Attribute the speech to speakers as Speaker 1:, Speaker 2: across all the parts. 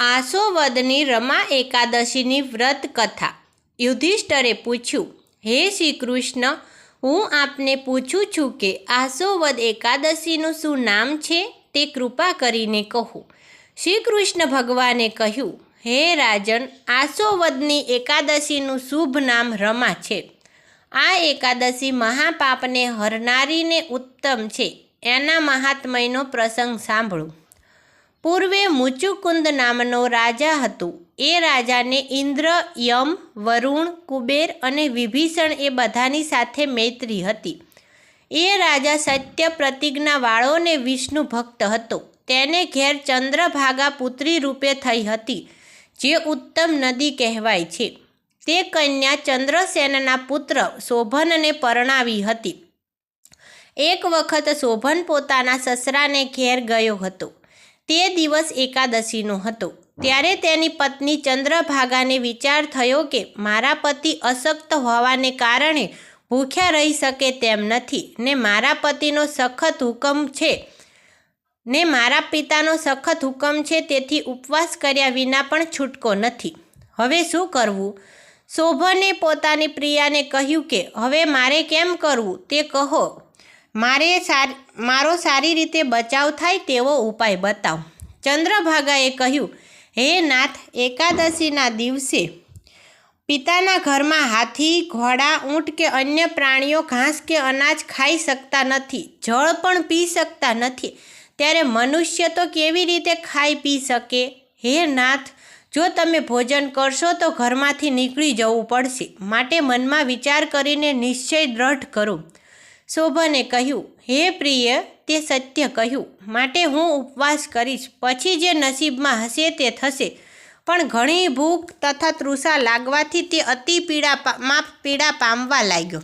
Speaker 1: આસોવદની રમા એકાદશીની વ્રત કથા. યુધિષ્ઠરે પૂછ્યું, હે શ્રી કૃષ્ણ હું આપને પૂછું છું કે આસોવદ એકાદશીનું શું નામ છે? તે કૃપા કરીને કહો. શ્રી કૃષ્ણ ભગવાને કહ્યું, હે રાજન, આસોવદની એકાદશીનું શુભ નામ રમા છે. આ એકાદશી મહાપાપને હરનારીને ઉત્તમ છે. એના મહાત્મયનો પ્રસંગ સાંભળો. પૂર્વે મુચુકુંદ નામનો રાજા હતો. એ રાજાને ઇન્દ્ર, યમ, વરુણ, કુબેર અને વિભીષણ એ બધાની સાથે મૈત્રી હતી. એ રાજા સત્ય પ્રતિજ્ઞાવાળો ને વિષ્ણુ ભક્ત હતો. તેને ઘેર ચંદ્રભાગા પુત્રી રૂપે થઈ હતી, જે ઉત્તમ નદી કહેવાય છે. તે કન્યા ચંદ્રસેનના પુત્ર શોભનને પરણાવી હતી. એક વખત શોભન પોતાના સસરાને ઘેર ગયો હતો. તે દિવસ એકાદશીનો હતો. ત્યારે તેની પત્ની ચંદ્રભાગાને વિચાર થયો કે મારા પતિ અશક્ત હોવાને કારણે ભૂખ્યા રહી શકે તેમ નથી. ને મારા પતિનો સખત હુકમ છે. ને મારા પિતાનો સખત હુકમ છે તેથી ઉપવાસ કર્યા વિના પણ છૂટકો નથી. હવે શું કરવું? શોભને પોતાની પ્રિયાને કહ્યું કે, હવે મારે કેમ કરવું? તે કહો. મારે સાર, મારો સારી રીતે બચાવ થાય તેવો ઉપાય બતાવો. ચંદ્રભાગાએ કહ્યું, હે નાથ, એકાદશીના દિવસે પિતાના ઘરમાં હાથી, ઘોડા, ઊંટ કે અન્ય પ્રાણીઓ ઘાસ કે અનાજ ખાઈ શકતા નથી, જળ પણ પી શકતા નથી. ત્યારે મનુષ્ય તો કેવી રીતે ખાઈ પી શકે? હે નાથ, જો તમે ભોજન કરશો તો ઘરમાંથી નીકળી જવું પડશે. માટે મનમાં વિચાર કરીને નિશ્ચય દ્રઢ કરો. શોભને કહ્યું, હે પ્રિય, તે સત્ય કહ્યું. માટે હું ઉપવાસ કરીશ. પછી જે નસીબમાં હશે તે થશે. પણ ઘણી ભૂખ તથા તૃષા લાગવાથી તે અતિ પીડા માં પીડા પામવા લાગ્યો.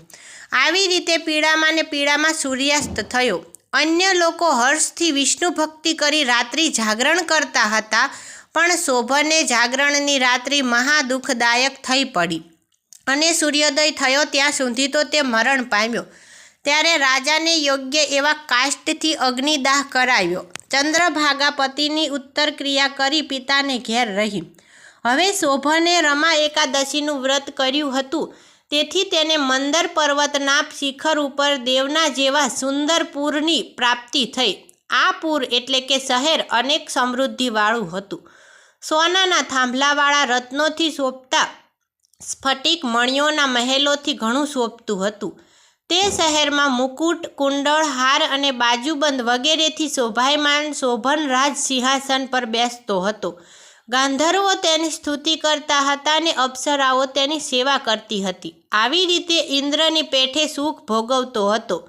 Speaker 1: આવી રીતે પીડામાં ને પીડામાં સૂર્યાસ્ત થયો. અન્ય લોકો હર્ષથી વિષ્ણુ ભક્તિ કરી રાત્રિ જાગરણ કરતા હતા, પણ શોભને જાગરણની રાત્રિ મહા દુઃખદાયક થઈ પડી. અને સૂર્યોદય થયો ત્યાં સુધી તો તે મરણ પામ્યો. ત્યારે રાજાને યોગ્ય એવા કાષ્ટથી અગ્નિદાહ કરાવ્યો. ચંદ્રભાગા પતિની ઉત્તર ક્રિયા કરી પિતાને ઘેર રહી. હવે શોભને રમા એકાદશીનું વ્રત કર્યું હતું. તેથી તેને મંદર પર્વતના શિખર ઉપર દેવના જેવા સુંદર પૂરની પ્રાપ્તિ થઈ. આ પૂર એટલે કે શહેર અનેક સમૃદ્ધિવાળું હતું. સોનાના થાંભલાવાળા રત્નોથી શોભતા સ્ફટિક મણિયોના મહેલોથી ઘણું શોભતું હતું. તે શહેરમાં મુકુટ, કુંડળ, હાર અને બાજુબંધ વગેરેથી શોભાયમાન શોભન રાજ સિંહાસન પર બેસતો હતો. ગાંધર્વો તેની સ્તુતિ કરતા હતા અને અપ્સરાઓ તેની સેવા કરતી હતી. આવી રીતે ઇન્દ્રની પેઠે સુખ ભોગવતો હતો.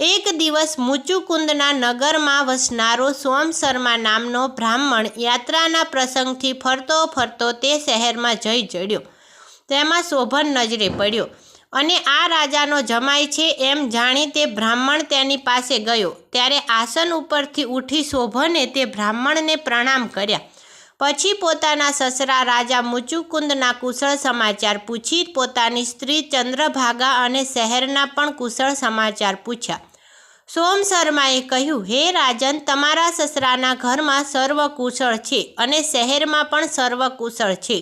Speaker 1: એક દિવસ મુચુકુંદના નગરમાં વસનારો સોમ શર્મા નામનો બ્રાહ્મણ યાત્રાના પ્રસંગથી ફરતો ફરતો તે શહેરમાં જઈ ચડ્યો. તેમાં શોભન નજરે પડ્યો. અને આ રાજાનો જમાય છે એમ જાણી તે બ્રાહ્મણ તેની પાસે ગયો. ત્યારે આસન ઉપરથી ઉઠી શોભને તે બ્રાહ્મણને પ્રણામ કર્યા. પછી પોતાના સસરા રાજા મુચુકુંદના કુશળ સમાચાર પૂછી પોતાની સ્ત્રી ચંદ્રભાગા અને શહેરના પણ કુશળ સમાચાર પૂછ્યા. સોમ શર્માએ કહ્યું, હે રાજન, તમારા સસરાના ઘરમાં સર્વ કુશળ છે અને શહેરમાં પણ સર્વ કુશળ છે.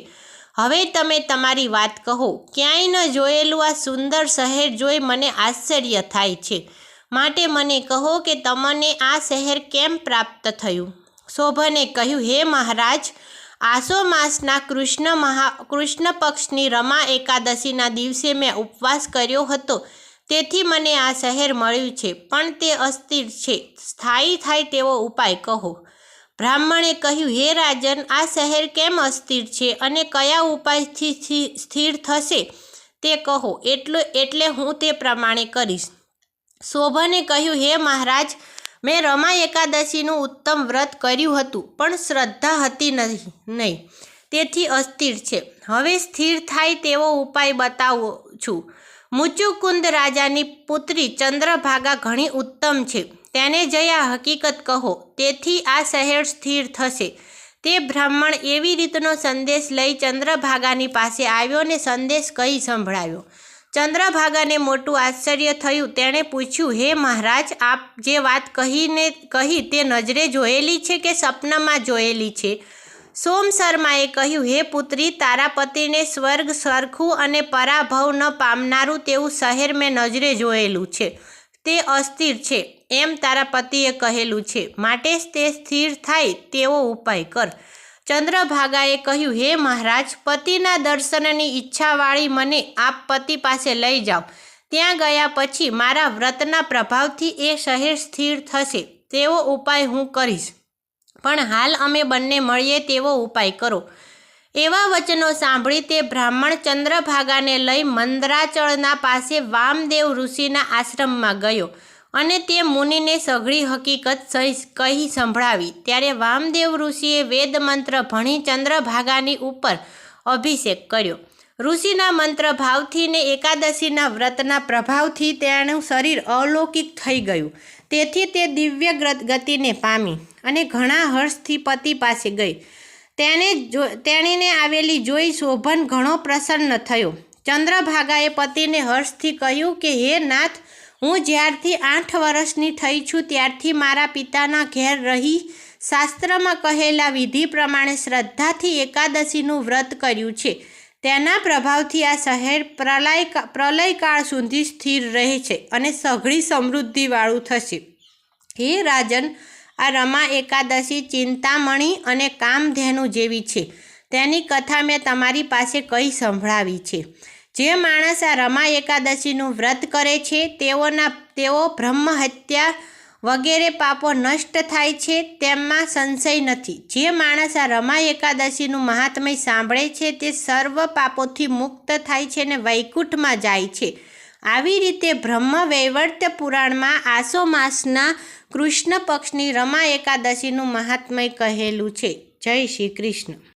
Speaker 1: હવે તમે તમારી વાત કહો, ક્યાંય ન જોયેલું આ સુંદર શહેર જોઈ મને આશ્ચર્ય થાય છે. માટે મને કહો કે તમને આ શહેર કેમ પ્રાપ્ત થયું? શોભને કહ્યું, હે મહારાજ, આસો માસના કૃષ્ણ મહા, કૃષ્ણ પક્ષની રમા એકાદશીના દિવસે મેં ઉપવાસ કર્યો હતો. તેથી મને આ શહેર મળ્યું છે, પણ તે અસ્થિર છે. સ્થાયી થાય તેવો ઉપાય કહો. બ્રાહ્મણે કહ્યું, હે રાજન, આ શહેર કેમ અસ્થિર છે અને કયા ઉપાયથી સ્થિર થશે તે કહો, એટલું, એટલે હું તે પ્રમાણે કરીશ. શોભને કહ્યું, હે મહારાજ, મેં રમા એકાદશીનું ઉત્તમ વ્રત કર્યું હતું, પણ શ્રદ્ધા હતી નહીં નહીં. તેથી અસ્થિર છે. હવે સ્થિર થાય તેવો ઉપાય બતાવો છું. મુચુકુંદ રાજાની પુત્રી ચંદ્રભાગા ઘણી ઉત્તમ છે. તેને જયા હકીકત કહો તેથી આ શહેર સ્થિર થશે. તે બ્રાહ્મણ એવી રીતનો સંદેશ લઈ ચંદ્રભાગાની પાસે આવ્યો ને સંદેશ કહી સંભળાવ્યો. ચંદ્રભાગાને મોટું આશ્ચર્ય થયું. તેણે પૂછ્યું, હે મહારાજ, આપ જે વાત કહીને, કહી તે નજરે જોયેલી છે કે સપનામાં જોયેલી છે? સોમ શર્માએ કહ્યું, હે પુત્રી, તારા પતિને સ્વર્ગ સરખું અને પરાભવ ન પામનારું તેવું શહેર મેં નજરે જોયેલું છે. તે અસ્થિર છે. એમ તારા પતિએ કહેલું છે. માટે તે સ્થિર થાય તેવો ઉપાય કર. ચંદ્રભાગાએ કહ્યું, હે મહારાજ, પતિના દર્શનની ઈચ્છાવાળી મને આપ પતિ પાસે લઈ જાઓ. ત્યાં ગયા પછી મારા વ્રતના પ્રભાવથી એ શહેર સ્થિર થશે. તેવો ઉપાય હું કરીશ. પણ હાલ અમે બંને મળીએ તેવો ઉપાય કરો. એવા વચનો સાંભળી તે બ્રાહ્મણ ચંદ્રભાગાને લઈ મંદરાચળના પાસે વામદેવ ઋષિના આશ્રમમાં ગયો અને તે મુનિને સઘળી હકીકત સહી, કહી સંભળાવી. ત્યારે વામદેવ ઋષિએ વેદ મંત્ર ભણી ચંદ્રભાગાની ઉપર અભિષેક કર્યો. ઋષિના મંત્ર ભાવથી ને એકાદશીના વ્રતના પ્રભાવથી તેનું શરીર અલૌકિક થઈ ગયું. તેથી તે દિવ્ય ગતિને પામી અને ઘણા હર્ષથી પતિ પાસે ગઈ. તેને જો, તેણીને આવેલી જોઈ શોભન ઘણો પ્રસન્ન થયો. ચંદ્રભાગાએ પતિને હર્ષથી કહ્યું કે, હે નાથ, હું જ્યારથી આઠ વર્ષની થઈ છું, ત્યારથી મારા પિતાના ઘેર રહી શાસ્ત્રમાં કહેલા વિધિ પ્રમાણે શ્રદ્ધાથી એકાદશીનું વ્રત કર્યું છે. તેના પ્રભાવથી આ શહેર પ્રલય, પ્રલયકાળ સુધી સ્થિર રહે છે અને સઘળી સમૃદ્ધિવાળું થશે. હે રાજન આ રમા એકાદશી ચિંતામણી અને કામધેનુ જેવી છે. તેની કથા મેં તમારી પાસે કઈ સંભળાવી છે? જે માણસ આ રમા એકાદશીનું વ્રત કરે છે, તેઓના, તેઓ બ્રહ્મ હત્યા વગેરે પાપો નષ્ટ થાય છે તેમાં સંશય નથી. જે માણસ આ રમા એકાદશીનું મહાત્મય સાંભળે છે, તે સર્વ પાપોથી મુક્ત થાય છે અને વૈકુંઠમાં જાય છે. આવી રીતે બ્રહ્મ વૈવર્ત પુરાણમાં આસો માસના કૃષ્ણ પક્ષની રમા એકાદશીનું મહાત્મય કહેલું છે. જય શ્રી કૃષ્ણ.